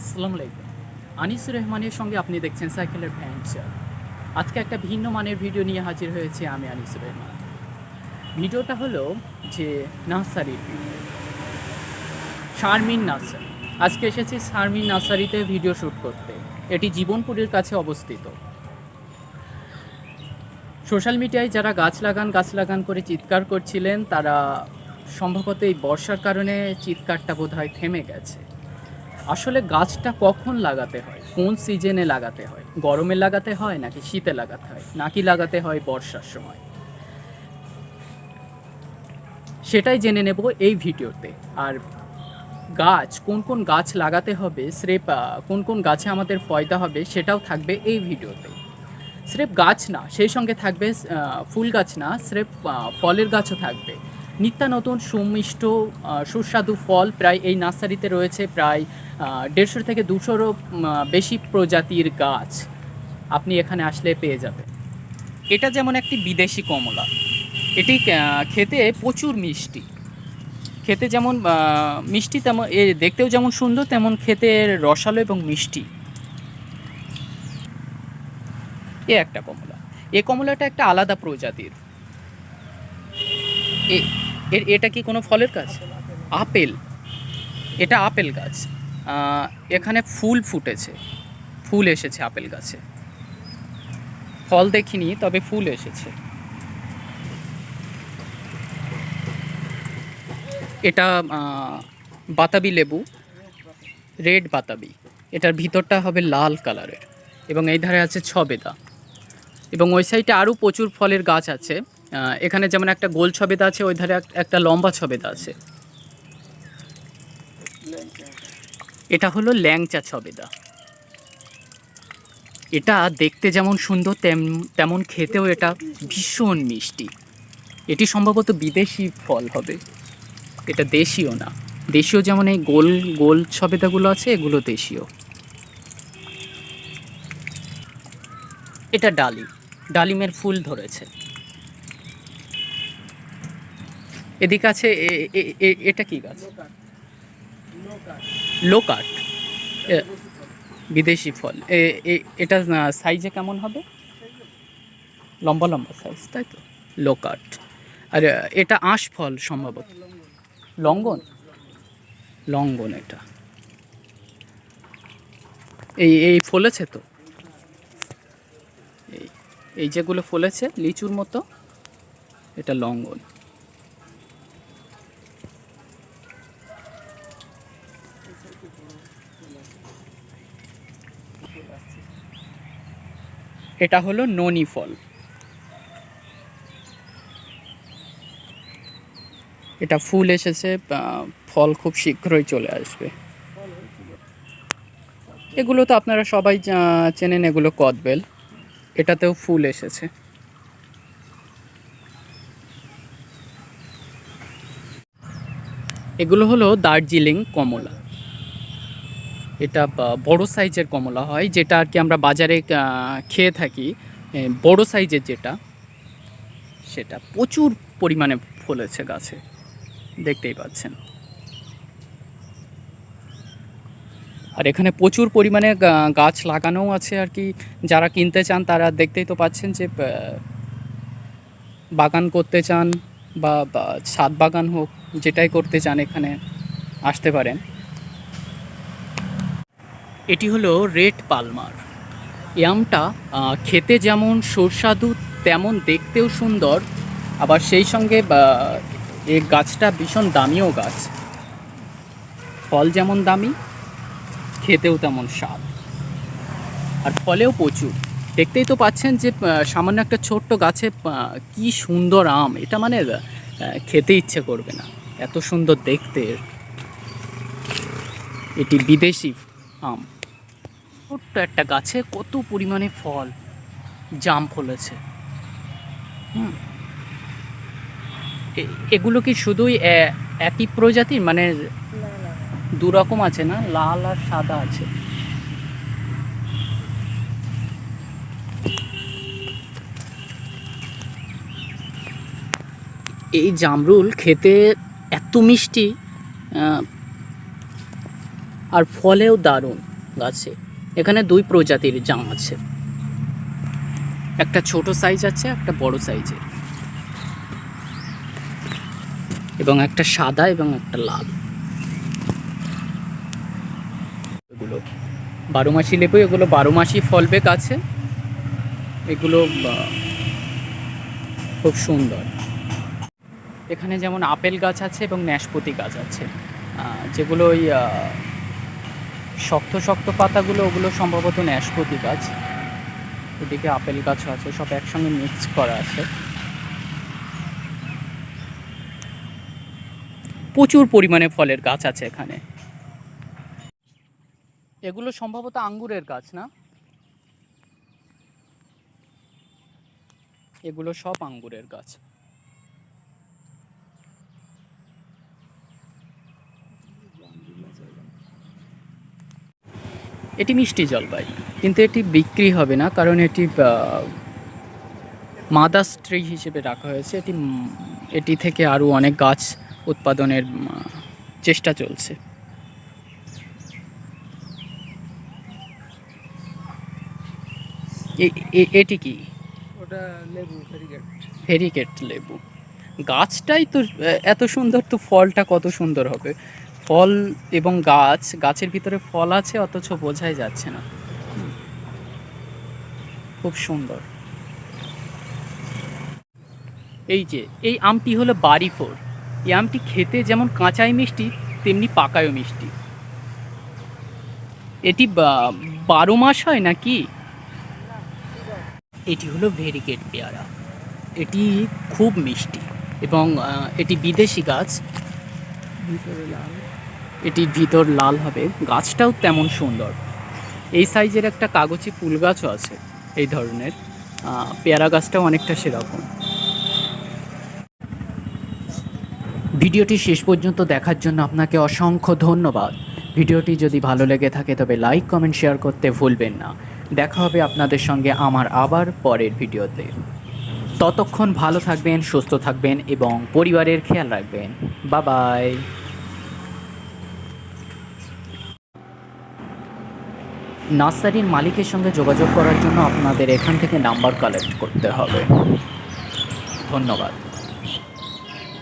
আসসালামু আলাইকুম। আনিসুর রহমানের সঙ্গে আপনি দেখছেন সাইকেলের ভ্যাঞ্চার আজকে একটা ভিন্ন মানের ভিডিও নিয়ে হাজির হয়েছে আমি আনিসুর রহমান। ভিডিওটা হলো যে নার্সারির শারমিন নার্সারি আজকে এসেছি শারমিন নার্সারিতে ভিডিও শ্যুট করতে। এটি জীবনপুরের কাছে অবস্থিত। সোশ্যাল মিডিয়ায় যারা গাছ লাগান গাছ লাগান করে চিৎকার করছিলেন, তারা সম্ভবত এই বর্ষার কারণে চিৎকারটা বোধহয় থেমে গেছে। আসলে গাছটা কখন লাগাতে হয়? কোন সিজনে লাগাতে হয়? গরমে লাগাতে হয় নাকি শীতে লাগাতে হয়? নাকি লাগাতে হয় বর্ষার সময়? সেটাই জেনে নেব এই ভিডিওতে। আর গাছ, কোন কোন গাছ লাগাতে হবে, স্রেফ কোন কোন গাছে আমাদের ফয়দা হবে সেটাও থাকবে এই ভিডিওতে। স্রেফ গাছ না, সেই সঙ্গে থাকবে ফুল গাছ না, স্রেফ ফলের গাছও থাকবে। নিত্য নতুন সুমিষ্ট সুস্বাদু ফল প্রায় এই নার্সারিতে রয়েছে প্রায় দেড়শো থেকে দুশোরও বেশি প্রজাতির গাছ আপনি এখানে আসলে পেয়ে যাবেন। এটা যেমন একটি বিদেশি কমলা, এটি খেতে প্রচুর মিষ্টি। খেতে যেমন মিষ্টি তেমন, এ দেখতেও যেমন সুন্দর, তেমন খেতে রসালো এবং মিষ্টি। এ একটা কমলা। এ কমলাটা একটা আলাদা প্রজাতির। এ- এর- এটা কি কোনো ফলের গাছ? আপেল। এটা আপেল গাছ। এখানে ফুল ফুটেছে। ফুল এসেছে আপেল গাছে। ফল দেখিনি, তবে ফুল এসেছে। এটা বাতাবি লেবু। রেড বাতাবি। এটার ভিতরটা হবে লাল কালারের। এবং এই ধারে আছে ছবেদা। এবং ওই সাইডে আরও প্রচুর ফলের গাছ আছে। এখানে যেমন একটা গোল ছবেদা আছে, ওই ধারে একটা লম্বা ছবেদা আছে। এটা হলো ল্যাংচা ছবেদা এটা দেখতে যেমন সুন্দর, তেম তেমন খেতেও এটা ভীষণ মিষ্টি। এটি সম্ভবত বিদেশি ফল হবে। এটা দেশীয় না। দেশীয় যেমন এই গোল গোল ছবেদাগুলো আছে, এগুলো দেশীয়। এটা ডালিম। ডালিমের ফুল ধরেছে। এদিকে আছে এটা কি গাছ? লোকাট বিদেশি ফল। এটা সাইজে কেমন হবে? লম্বা লম্বা সাইজ তাই তো? লোকাট আর এটা আঁশ ফল সম্ভবত। লঙ্গন? লঙ্গন এটা। এই এই ফলেছে তো? এই এই যেগুলো ফলেছে, লিচুর মতো, এটা লঙ্ঘন এটা হলো ননি ফল। এটা ফুল এসেছে ফল খুব শীঘ্রই চলে আসবে। এগুলো তো আপনারা সবাই চেনেন, এগুলো কদবেল। এটাতেও ফুল এসেছে। এগুলো হলো দার্জিলিং কমলা। এটা বড় সাইজের কমলা হয়, যেটা আর কি আমরা বাজারে খেয়ে থাকি। বড় সাইজের যেটা, সেটা প্রচুর পরিমাণে ফলেছে গাছে। দেখতেই পাচ্ছেন। আর এখানে প্রচুর পরিমাণে গাছ লাগানোও আছে আর কি। যারা কিনতে চান, তারা দেখতেই তো পাচ্ছেন যে বাগান করতে চান বা বা ছাদ বাগান হোক, যেটাই করতে চান এখানে, আসতে পারেন। এটি হলো রেড পালমার। এই আমটা খেতে যেমন সুস্বাদু, তেমন দেখতেও সুন্দর। আবার সেই সঙ্গে এই গাছটা ভীষণ দামিও গাছ। ফল যেমন দামি, খেতেও তেমন স্বাদ। আর ফলেও প্রচুর। দেখতেই তো পাচ্ছেন যে সামান্য একটা ছোট্ট গাছে কি সুন্দর আম। এটা মানে খেতে ইচ্ছে করবে না। এত সুন্দর দেখতে। এটি বিদেশি আম। ছোট্ট একটা গাছে কত পরিমাণে ফল জাম ফলেছে। হুম। এগুলো কি শুধুই একই প্রজাতির? মানে দু রকম আছে না? লাল আর সাদা আছে। এই জামরুল খেতে এত মিষ্টি আর ফলেও দারুণ গাছে। এখানে দুই প্রজাতির জাম আছে। একটা ছোট সাইজ আছে, একটা বড় সাইজের এবং একটা সাদা এবং একটা লাল। এগুলো বারো মাসি লেবু, এগুলো বারো মাসই ফলবে গাছে এগুলো খুব সুন্দর। এখানে যেমন আপেল গাছ আছে এবং ন্যাশপতি গাছ আছে। যেগুলো ওই শক্ত শক্ত পাতাগুলো, ওগুলো সম্ভবত ন্যাশপতি গাছ। এদিকে আপেল গাছও আছে, সব একসঙ্গে মিক্স করা আছে। প্রচুর পরিমাণে ফলের গাছ আছে এখানে। এগুলো সম্ভবত আঙ্গুরের গাছ, না? এগুলো সব আঙ্গুরের গাছ। এটি মিষ্টি জলপাই কিন্তু এটি বিক্রি হবে না কারণ এটি মাদার্স ট্রি হিসেবে রাখা হয়েছে। এটি এটি থেকে আরও অনেক গাছ উৎপাদনের চেষ্টা চলছে। এটি কি? ওটা লেবু ফেরিগেট ভেরিকেট লেবু। গাছটাই তো এত সুন্দর তো ফলটা কত সুন্দর হবে। ফল এবং গাছ, গাছের ভিতরে ফল আছে, অথচ বোঝাই যাচ্ছে না। খুব সুন্দর। এই যে, এই আমটি হলো বাড়ি ফোর এই আমটি খেতে যেমন কাঁচাই মিষ্টি, তেমনি পাকায়ও মিষ্টি। এটি বারো মাস হয় নাকি? এটি হলো ভেরিকেট পেয়ারা। এটি খুব মিষ্টি এবং এটি বিদেশি গাছ। এটির ভিতর লাল হবে। গাছটাও তেমন সুন্দর। এই সাইজের একটা কাগজি ফুল গাছও আছে এই ধরনের। পেয়ারা গাছটাও অনেকটা সেরকম। ভিডিওটি শেষ পর্যন্ত দেখার জন্য আপনাকে অসংখ্য ধন্যবাদ। ভিডিওটি যদি ভালো লেগে থাকে তবে লাইক, কমেন্ট, শেয়ার করতে ভুলবেন না। দেখা হবে আপনাদের সঙ্গে আমার আবার পরের ভিডিওতে। ততক্ষণ ভালো থাকবেন, সুস্থ থাকবেন এবং পরিবারের খেয়াল রাখবেন। বাবাই। নার্সারির মালিকের সঙ্গে যোগাযোগ করার জন্য আপনাদের এখান থেকে নাম্বার কালেক্ট করতে হবে। ধন্যবাদ।